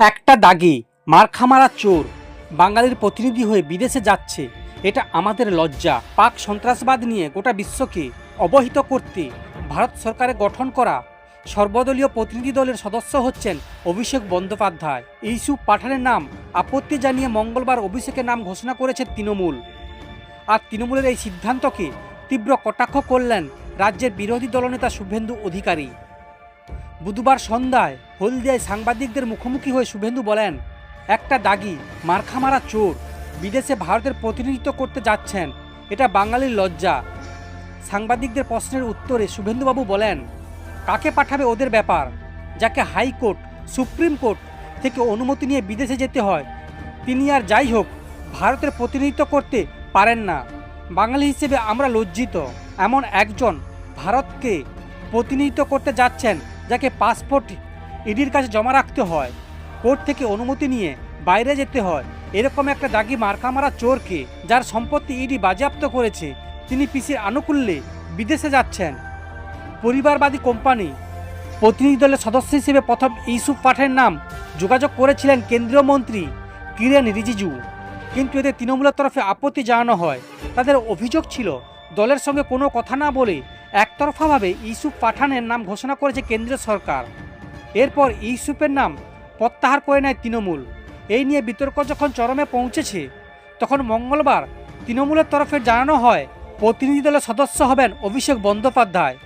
একটা দাগে মারখামারা চোর। বাঙালির প্রতিনিধি হয়ে বিদেশে যাচ্ছে। এটা আমাদের লজ্জা। পাক সন্ত্রাসবাদ নিয়ে গোটা বিশ্বকে অবহিত করতে ভারত সরকারের গঠন করা সর্বদলীয় প্রতিনিধি দলের সদস্য হচ্ছেন অভিষেক বন্দ্যোপাধ্যায়। ইস্যু পাঠানের নাম আপত্তি জানিয়ে মঙ্গলবার অভিষেকের নাম ঘোষণা করেছে তৃণমূল। আর তৃণমূলের এই সিদ্ধান্তকে তীব্র কটাক্ষ করলেন রাজ্যের বিরোধী দলনেতা শুভেন্দু অধিকারী। বুধবার সন্ধ্যায় হলদিয়ায় সাংবাদিকদের মুখোমুখি হয়ে শুভেন্দু বলেন, একটা দাগি মারখামারা চোর, বিদেশে ভারতের প্রতিনিধিত্ব করতে যাচ্ছেন, এটা বাঙালির লজ্জা। সাংবাদিকদের প্রশ্নের উত্তরে শুভেন্দুবাবু বলেন, কাকে পাঠাবে ওদের ব্যাপার? যাকে হাইকোর্ট, সুপ্রিম কোর্ট থেকে অনুমতি নিয়ে বিদেশে যেতে হয়, তিনি আর যাই হোক, ভারতের প্রতিনিধিত্ব করতে পারেন না। বাঙালি হিসেবে আমরা লজ্জিত। এমন একজন ভারতকে প্রতিনিধিত্ব করতে যাচ্ছেন যাকে পাসপোর্ট, ইডির কাছে জমা রাখতে হয়। কোর্ট থেকে অনুমতি নিয়ে বাইরে যেতে হয়। এরকম একটা দাগি মার্কা মারা চোরকে, যার সম্পত্তি ইডি বাজেয়াপ্ত করেছে, তিনি পিসির আনুকূল্যে বিদেশে যাচ্ছেন। পরিবারবাদী কোম্পানি, প্রতিনিধি দলের সদস্য হিসেবে প্রথম ইউসুফ পাঠের নাম যোগাযোগ করেছিলেন কেন্দ্রীয় মন্ত্রী কিরেন রিজিজু। কিন্তু এতে তৃণমূলের তরফে আপত্তি জানানো হয়। তাদের অভিযোগ ছিল, দলের সঙ্গে কোনো কথা না বলে একতরফাভাবে ইউসুফ পাঠানের নাম ঘোষণা করেছে কেন্দ্রীয় সরকার। এরপর ইউসুফের নাম প্রত্যাহার করে নেয় তৃণমূল। এই নিয়ে বিতর্ক যখন চরমে পৌঁছেছে, তখন মঙ্গলবার তৃণমূলের তরফে জানানো হয়, প্রতিনিধি দলের সদস্য হবেন অভিষেক বন্দ্যোপাধ্যায়।